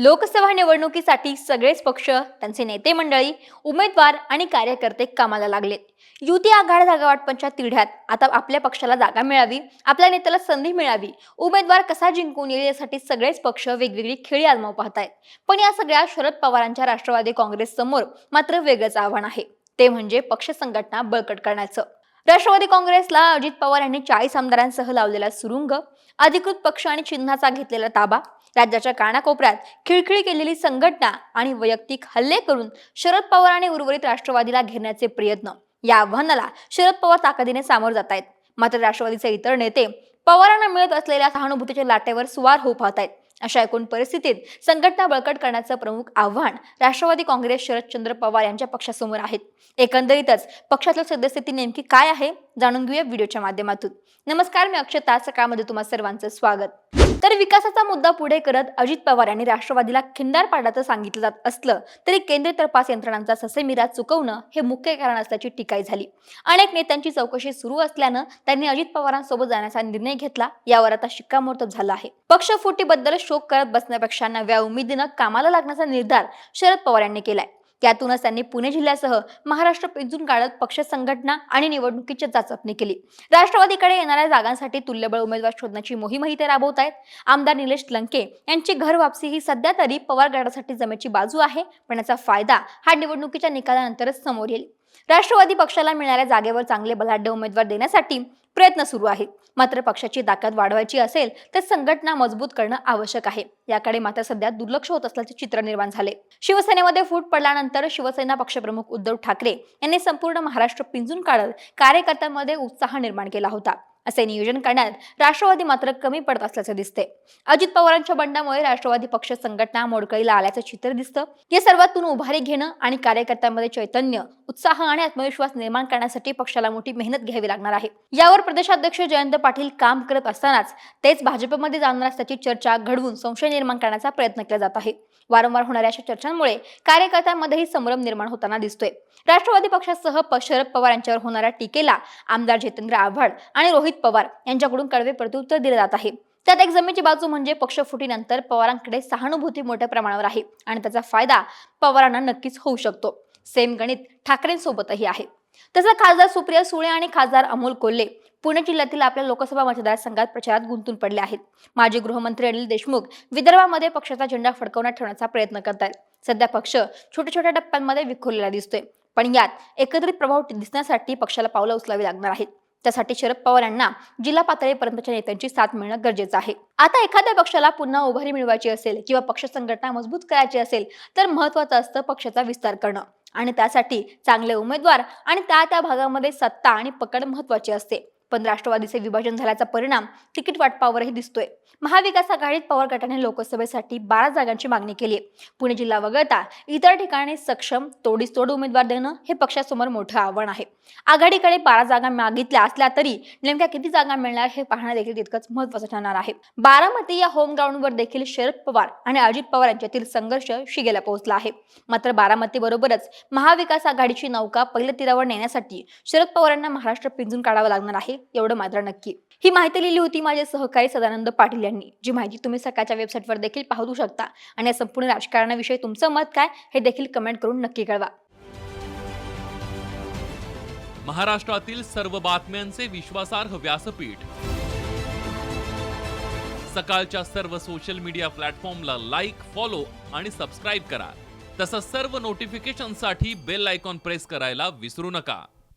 लोकसभा निवडणुकीसाठी सगळेच पक्ष त्यांचे नेते मंडळी उमेदवार आणि कार्यकर्ते कामाला लागलेत युती आघाड जागावाटपांच्या तिढ्यात आता आपल्या पक्षाला जागा मिळावी आपल्या नेत्याला संधी मिळावी उमेदवार कसा जिंकून येईल यासाठी सगळेच पक्ष वेगवेगळी खेळी आजमाव पाहतायत. पण या सगळ्या शरद पवारांच्या राष्ट्रवादी काँग्रेस समोर मात्र वेगळंच आव्हान आहे. ते म्हणजे पक्ष संघटना बळकट करण्याचं. राष्ट्रवादी काँग्रेसला अजित पवार यांनी चाळीस आमदारांसह लावलेला सुरुंग अधिकृत पक्ष आणि चिन्हाचा घेतलेला ताबा राज्याच्या कानाकोपऱ्यात खिळखिळी केलेली संघटना आणि वैयक्तिक हल्ले करून शरद पवार आणि उर्वरित राष्ट्रवादीला घेरण्याचे प्रयत्न. या आव्हानाला शरद पवार ताकदीने सामोर जात आहेत मात्र राष्ट्रवादीचे इतर नेते पवारांना मिळत असलेल्या सहानुभूतीच्या लाटेवर स्वार होऊ पाहत आहेत अशा एकूण परिस्थितीत संघटना बळकट करण्याचं प्रमुख आव्हान राष्ट्रवादी काँग्रेस शरदचंद्र पवार यांच्या पक्षासमोर आहेत एकंदरीतच पक्षातील सद्यस्थिती नेमकी काय आहे? जाणून घेऊया व्हिडिओच्या माध्यमातून. नमस्कार मी अक्षता सकाळमध्ये तुम्हा सर्वांचं स्वागत. तर विकासाचा मुद्दा पुढे करत अजित पवार यांनी राष्ट्रवादीला खिंडार पाडाचं सांगितलं जात असलं तरी केंद्रीय तपास यंत्रणांचा ससेमिरा चुकवणं हे मुख्य कारण असल्याची टीकाही झाली. अनेक नेत्यांची चौकशी सुरू असल्यानं त्यांनी अजित पवारांसोबत जाण्याचा निर्णय घेतला यावर आता शिक्कामोर्तब झाला आहे. पक्षफुटीबद्दल शोक करत बसण्यापेक्षा नव्या उमेदीनं कामाला लागण्याचा निर्धार शरद पवार यांनी केलाय. त्यातूनच त्यांनी पुणे जिल्ह्यासह महाराष्ट्र पिंजून काढत पक्ष संघटना आणि निवडणुकीची चाचपणी केली. राष्ट्रवादीकडे येणाऱ्या जागांसाठी तुल्यबळ उमेदवार शोधण्याची मोहीमही ते राबवत आहेत. आमदार निलेश लंके यांची घर वापसी ही सध्या तरी पवार गटासाठी जमेची बाजू आहे. पण याचा फायदा हा निवडणुकीच्या निकालानंतरच समोर येईल. राष्ट्रवादी पक्षाला मिळणाऱ्या जागेवर चांगले बलाढ्य उमेदवार देण्यासाठी प्रयत्न सुरू आहेत. मात्र पक्षाची ताकद वाढवायची असेल तर संघटना मजबूत करणं आवश्यक आहे. याकडे मात्र सध्या दुर्लक्ष होत असल्याचे चित्र निर्माण झाले. शिवसेनेमध्ये फूट पडल्यानंतर शिवसेना पक्षप्रमुख उद्धव ठाकरे यांनी संपूर्ण महाराष्ट्र पिंजून काढत कार्यकर्त्यांमध्ये उत्साह निर्माण केला होता. असे नियोजन करण्यात राष्ट्रवादी मात्र कमी पडत असल्याचे दिसते. अजित पवारांच्या बंडामुळे राष्ट्रवादी पक्ष संघटना मोडकळीला आल्याचं चित्र दिसतं. या सर्वातून उभारी घेणं आणि कार्यकर्त्यांमध्ये चैतन्य उत्साह आणि आत्मविश्वास निर्माण करण्यासाठी पक्षाला मोठी मेहनत घ्यावी लागणार आहे. यावर प्रदेशाध्यक्ष जयंत पाटील काम करत असतानाच तेच भाजपमध्ये जाणार असल्याची चर्चा घडवून संशय निर्माण करण्याचा प्रयत्न केला जात आहे. वारंवार होणाऱ्या अशा चर्चांमुळे कार्यकर्त्यांमध्येही संभ्रम निर्माण होताना दिसतोय. राष्ट्रवादी पक्षासह प- शरद पवार यांच्यावर होणाऱ्या टीकेला आमदार जितेंद्र आव्हाड आणि रोहित पवार यांच्याकडून कडवे प्रत्युत्तर दिले जात आहे. त्यात एक जमेची बाजू म्हणजे पक्षफुटीनंतर पवारांकडे सहानुभूती मोठ्या प्रमाणावर आहे आणि त्याचा फायदा पवारांना नक्कीच होऊ शकतो. सेम गणित ठाकरेंसोबतही आहे. तसं खासदार सुप्रिया सुळे आणि खासदार अमोल कोल्हे पुणे जिल्ह्यातील आपल्या लोकसभा मतदारसंघात प्रचारात गुंतून पडले आहेत. माजी गृहमंत्री अनिल देशमुख विदर्भामध्ये पक्षाचा झेंडा फडकवण्यात ठेवण्याचा प्रयत्न करत आहेत सध्या पक्ष छोट्या छोट्या टप्प्यांमध्ये विखुरलेला दिसतोय. पण यात एकत्रित प्रभाव दिसण्यासाठी पक्षाला पावलं उचलावी लागणार आहेत. त्यासाठी शरद पवार यांना जिल्हा पातळीपर्यंतच्या नेत्यांची साथ मिळणं गरजेचं आहे. आता एखाद्या पक्षाला पुन्हा उभारी मिळवायची असेल किंवा पक्ष संघटना मजबूत करायची असेल तर महत्वाचं असतं पक्षाचा विस्तार करणं. आणि त्यासाठी चांगले उमेदवार आणि त्या त्या भागामध्ये सत्ता आणि पकड महत्वाची असते. पण राष्ट्रवादीचे विभाजन झाल्याचा परिणाम तिकीट वाटपावरही दिसतोय. महाविकास आघाडीत पवार गटाने लोकसभेसाठी बारा जागांची मागणी केली आहे. पुणे जिल्हा वगळता इतर ठिकाणी सक्षम तोडीस तोड उमेदवार देणं हे पक्षासमोर मोठं आव्हान आहे. आघाडीकडे बारा जागा मागितल्या असल्या तरी नेमक्या किती जागा मिळणार हे पाहणं देखील तितकंच महत्वाचं ठरणार आहे. बारामती या होम ग्राउंडवर देखील शरद पवार आणि अजित पवार यांच्यातील संघर्ष शिगेला पोहोचला आहे. मात्र बारामती बरोबरच महाविकास आघाडीची नौका पहिल्या तीरावर नेण्यासाठी शरद पवारांना महाराष्ट्र पिंजून काढावं लागणार आहे. एवढं मात्र नक्की. ही माहिती लिहिली होती माझे सहकारी सदानंद पाटील यांनी जी माहिती तुम्ही सकाळच्या वेबसाईटवर देखील पाहू शकता. आणि या संपूर्ण राजकारणाविषयी तुमचं मत काय हे देखील कमेंट करून नक्की कळवा. महाराष्ट्रातील सर्व बातम्यांचे विश्वासार्ह व्यासपीठ. सकाळच्या सर्व सोशल मीडिया प्लॅटफॉर्मला लाईक फॉलो आणि सबस्क्राईब करा. तसंच सर्व नोटिफिकेशनसाठी बेल आयकॉन प्रेस करायला विसरू नका.